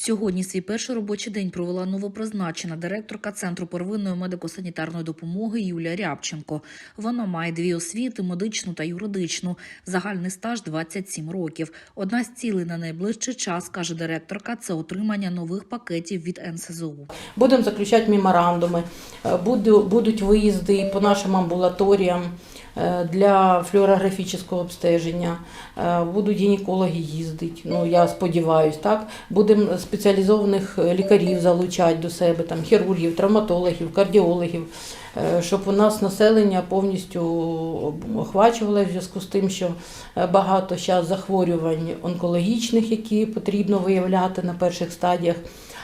Сьогодні свій перший робочий день провела новопризначена директорка Центру первинної медико-санітарної допомоги Юлія Рябченко. Вона має дві освіти – медичну та юридичну. Загальний стаж – 27 років. Одна з цілей на найближчий час, каже директорка, це отримання нових пакетів від НСЗУ. Будемо заключати меморандуми, е, буду- будуть виїзди по нашим амбулаторіям для флюорографічного обстеження, е, будуть гінекологи їздити, ну я сподіваюся, так. Будемо спеціалізованих лікарів залучати до себе, там, хірургів, травматологів, кардіологів, е, щоб у нас населення повністю охвачувало в зв'язку з тим, що е, багато зараз захворювань онкологічних, які потрібно виявляти на перших стадіях.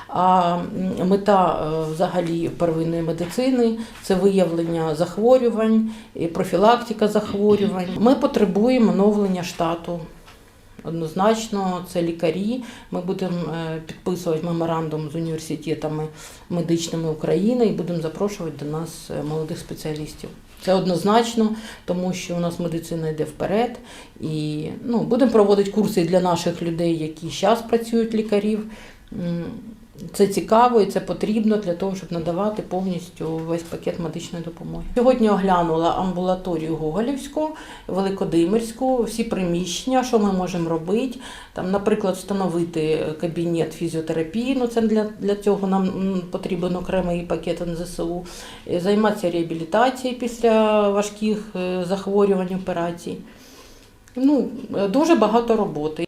А мета е, взагалі первинної медицини це виявлення захворювань, і профілактика захворювань. Ми потребуємо оновлення штату. Однозначно, це лікарі. Ми будемо е, підписувати меморандум з університетами медичними України і будемо запрошувати до нас е, молодих спеціалістів. Це однозначно, тому що у нас медицина йде вперед, і ну, будемо проводити курси для наших людей, які зараз працюють лікарів. Це цікаво і це потрібно для того, щоб надавати повністю весь пакет медичної допомоги. Сьогодні оглянула амбулаторію Гоголівську, Великодимирську, всі приміщення, що ми можемо робити. Там, наприклад, встановити кабінет фізіотерапії. Ну це для, для цього нам потрібен окремий пакет НЗСУ. Займатися реабілітацією після важких е, захворювань операцій. Ну, дуже багато роботи.